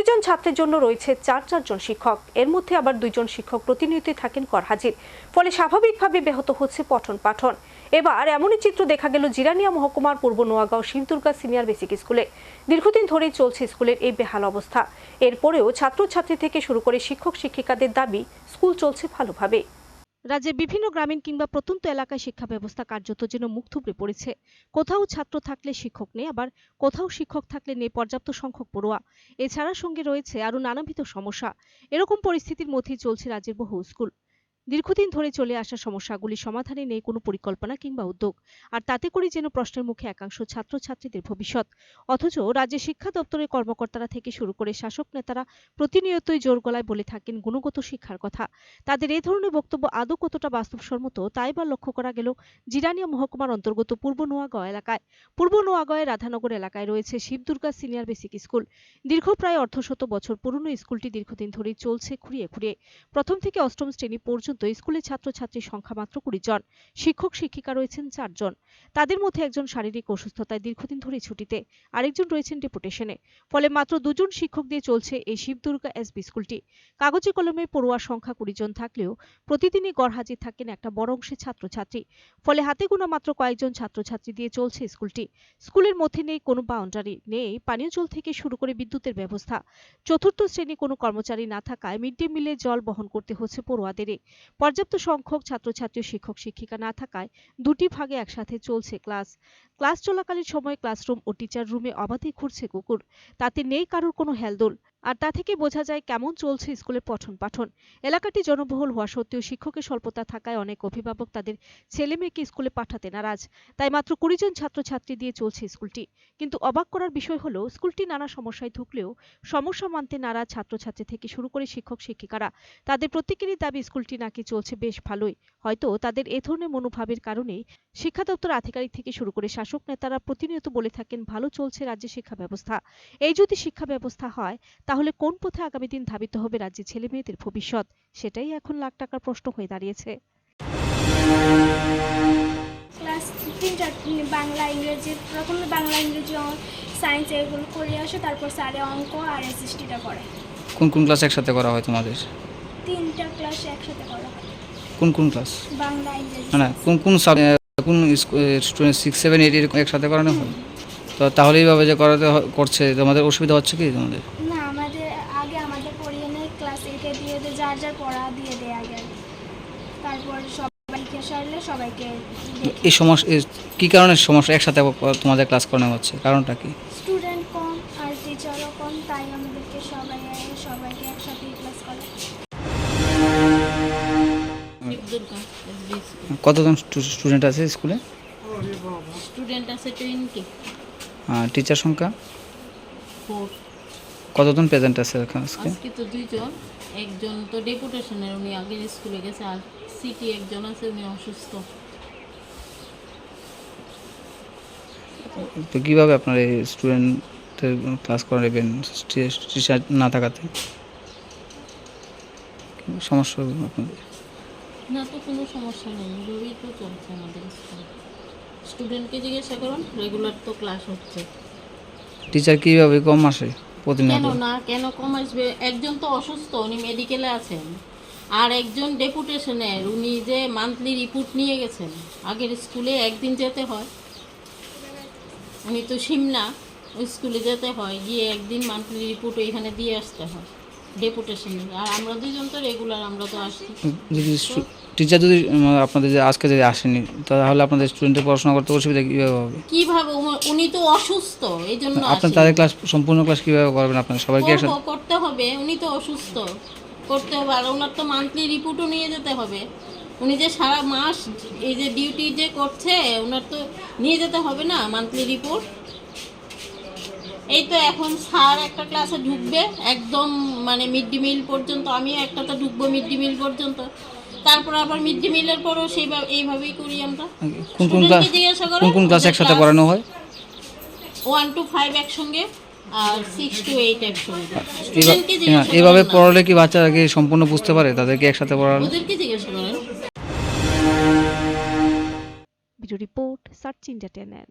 কুড়ি জন ছাত্রের জন্য রয়েছে চার চারজন শিক্ষক। এর মধ্যে আবার দুইজন শিক্ষক প্রতিনিয়তই থাকেন কর হাজির ফলে স্বাভাবিকভাবে ব্যাহত হচ্ছে পঠন পাঠন। এবার এমনই চিত্র দেখা গেল জিরানিয়া মহকুমার পূর্ব নোয়াগাঁও শিবদুর্গা সিনিয়র বেসিক স্কুলে। দীর্ঘদিন ধরেই চলছে স্কুলের এই বেহাল অবস্থা। এরপরেও ছাত্রছাত্রী থেকে শুরু করে শিক্ষক শিক্ষিকাদের দাবি, স্কুল চলছে ভালোভাবে। রাজ্যের বিভিন্ন গ্রামীণ কিংবা প্রত্যন্ত এলাকায় শিক্ষা ব্যবস্থা কার্যত যেন মুখ থুবড়ে পড়েছে। কোথাও ছাত্র থাকলে শিক্ষক নেই, আবার কোথাও শিক্ষক থাকলে নেই পর্যাপ্ত সংখ্যক পড়ুয়া। এছাড়া সঙ্গে রয়েছে আরও নানাবিধ সমস্যা। এরকম পরিস্থিতির মধ্যেই চলছে রাজ্যের বহু স্কুল। দীর্ঘদিন ধরে চলে আসা সমস্যাগুলি সমাধানে নেই কোনো পরিকল্পনা কিংবা উদ্যোগ। আর তাতে করে যেন প্রশ্নের মুখে একাংশ ছাত্রছাত্রীদের ভবিষ্যৎ। অথচ রাজ্যের শিক্ষা দপ্তরের কর্মকর্তারা থেকে শুরু করে শাসক নেতারা প্রতিনিয়তই জোর গলায় বলে থাকেন গুণগত শিক্ষার কথা। তাদের এই ধরনের বক্তব্য আদৌ কতটা বাস্তবসম্মত তাই বা লক্ষ্য করা গেল জিরানিয়া মহকুমার অন্তর্গত পূর্ব নোয়াগাঁও এলাকায়। পূর্ব নোয়াগাঁয়ের রাধানগর এলাকায় রয়েছে শিবদুর্গা সিনিয়র বেসিক স্কুল। দীর্ঘ প্রায় অর্ধশত বছর পুরনো স্কুলটি দীর্ঘদিন ধরেই চলছে খুঁড়িয়ে খুঁড়িয়ে। প্রথম থেকে অষ্টম শ্রেণি পর্যন্ত স্কুলের ছাত্রছাত্রীর সংখ্যা মাত্র কুড়ি জন। শিক্ষক, শিক্ষিকা রয়েছেন চারজন তাদের মধ্যে একজন শারীরিক অসুস্থতায় দীর্ঘদিন ধরেই ছুটিতে, আরেকজন রয়েছেন ডেপুটেশনে ফলে মাত্র দুজন শিক্ষক দিয়ে চলছে এই শিবদুর্গা এসবি স্কুলটি। কাগজে কলমে পড়ুয়ার সংখ্যা কুড়ি জন থাকলেও প্রতিদিনই গড় হাজির থাকেন একটা বড় অংশের ছাত্রছাত্রী। ফলে হাতে গোনা মাত্র কয়েকজন ছাত্রছাত্রী দিয়ে চলছে স্কুলটি। স্কুলের মধ্যে নেই কোনো বাউন্ডারি নেই পানীয় জল থেকে শুরু করে বিদ্যুতের ব্যবস্থা। চতুর্থ শ্রেণি কোনো কর্মচারী না থাকায় মিড ডে মিলে জল বহন করতে হচ্ছে পড়ুয়াদেরই। পর্যাপ্ত সংখ্যক ছাত্রছাত্রী, শিক্ষক, শিক্ষিকা না থাকায় দুটি ভাগে একসাথে চলছে ক্লাস। ক্লাস চলাকালীন সময় ক্লাসরুম ও টিচার রুমে অবাধে ঘুরছে কুকুর। তাতে নেই কারোর কোনো হেলদোল। আর তা থেকে বোঝা যায় কেমন চলছে স্কুলে পঠন পাঠন এলাকাটি জনবহুল হওয়া সত্ত্বেও শিক্ষকের স্বল্পতা থাকায় অনেক অভিভাবক তাদের ছেলে মেয়েকে স্কুলে পাঠাতে নারাজ। তাই মাত্র কুড়ি জন ছাত্রছাত্রী দিয়ে চলছে স্কুলটি। কিন্তু অবাক করার বিষয় হলো, স্কুলটি নানা সমস্যায় ঢুকলেও সমস্যা মানতে নারাজ ছাত্রছাত্রী থেকে শুরু করে শিক্ষক, শিক্ষিকারা। তাদের প্রত্যেকেরই দাবি, স্কুলটি নাকি চলছে বেশ ভালোই। হয়তো তাদের এ ধরনের মনোভাবের কারণেই শিক্ষা দপ্তর আধিকারিক থেকে শুরু করে শাসক নেতারা প্রতিনিয়ত বলে থাকেন, ভালো চলছে রাজ্যের শিক্ষা ব্যবস্থা। এই যদি শিক্ষা ব্যবস্থা হয় তাহলে কোন পথে আগামী দিন ধাবিত হবে রাজ্যের ছেলে মেয়েদের ভবিষ্যৎ? সেটাই এখন লাখ টাকার প্রশ্ন হয়ে দাঁড়িয়েছে। ক্লাস তিনটা বাংলা ইংরেজি প্রথমে বাংলা ইংরেজি সায়েন্স এগুলো করে আসে তারপর স্যারে অঙ্ক আর এসএসটিটা করে কোন কোন ক্লাস একসাথে করা হয় তোমাদের? তিনটা ক্লাস একসাথে করা হয়। কোন কোন ক্লাস বাংলা ইংরেজি মানে কোন কোন কোন স্টুডেন্ট সিক্স সেভেন এইট এরকম একসাথে করানো হয়? তো তাহলে এইভাবে যে করাতে করছে তোমাদের অসুবিধা হচ্ছে কি তোমাদের? না পড়িয়ে নেয় ক্লাস এইটে দিয়ে দেয় যার যার পড়া দিয়ে দেয় আগে। তারপর সবাইকে সারলে সবাইকে এই সমস্যা কী কারণে সমস্যা? একসাথে তোমাদের ক্লাস করানো হচ্ছে কারণটা কি? স্টুডেন্ট কম আর টিচারও কম তাই আমাদেরকে সবাই সবাইকে একসাথে ক্লাস করে কতজন স্টুডেন্ট আছে স্কুলে? স্টুডেন্ট আছে টোয়েন্টি টিচার সংখ্যা? ফোর কতজন প্রেজেন্ট আছে এখানে আজকে? আজকে তো দুইজন একজন তো ডেপুটেশনের উনি আগের স্কুলে গেছে আর সিটি একজন আছে উনি অসুস্থ। তো কীভাবে আপনার এই স্টুডেন্টের ক্লাস করাবেন টিচার না থাকাতে? সমস্যা হবে আপনাদের? না তো কোনো সমস্যা নেই এভাবেই তো চলছে আমাদের স্কুল। স্টুডেন্টকে জিজ্ঞাসা করুন রেগুলার তো ক্লাস হচ্ছে। টিচার কীভাবে কম আসে? আর একজন ডেপুটেশনের উনি যে মান্থলি রিপোর্ট নিয়ে গেছেন, আগের স্কুলে একদিন যেতে হয়। উনি তো সিমনা স্কুলে যেতে হয়, গিয়ে একদিন মান্থলি রিপোর্ট ওইখানে দিয়ে আসতে হয়। ডেপুটেশনের আর আমরা দুজন তো রেগুলার আমরা তো আসি যদি টিচার যদি আপনাদের যে আজকে যদি আসেনি তাহলে আপনাদের স্টুডেন্টের পড়াশোনা করতে অসুবিধা কীভাবে হবে? কীভাবে? উনি তো অসুস্থ এই জন্য আপনার তাদের ক্লাস সম্পূর্ণ ক্লাস কীভাবে করবেন আপনারা? সবাইকে একসাথে? করতে হবে উনি তো অসুস্থ। করতে হবে আর ওনার তো মান্থলি রিপোর্টও নিয়ে যেতে হবে। উনি যে সারা মাস এই যে ডিউটি যে করছে ওনার তো নিয়ে যেতে হবে না মান্থলি রিপোর্ট এই তো এখন স্যার একটা ক্লাসে ঢুকবে একদম মানে মিড ডে মিল পর্যন্ত আমিও একটা একটাতে ঢুকবো মিড ডে মিল পর্যন্ত। তারপর আবার মিড ডে মিলের পরও সেইভাবে এইভাবেই করি আমরা। কোন কোন ক্লাস কোন কোন ক্লাস একসাথে করানো হয়? ওয়ান টু ফাইভ একসঙ্গে আর সিক্স টু এইট একসঙ্গে। হ্যাঁ, এভাবে পড়ালে কি বাচ্চারা কি সম্পূর্ণ বুঝতে পারে তাদেরকে একসাথে পড়ানো? ওদেরকে জিজ্ঞাসা করেন ভিডিও রিপোর্ট সার্চ ইন্ডিয়া টেনেন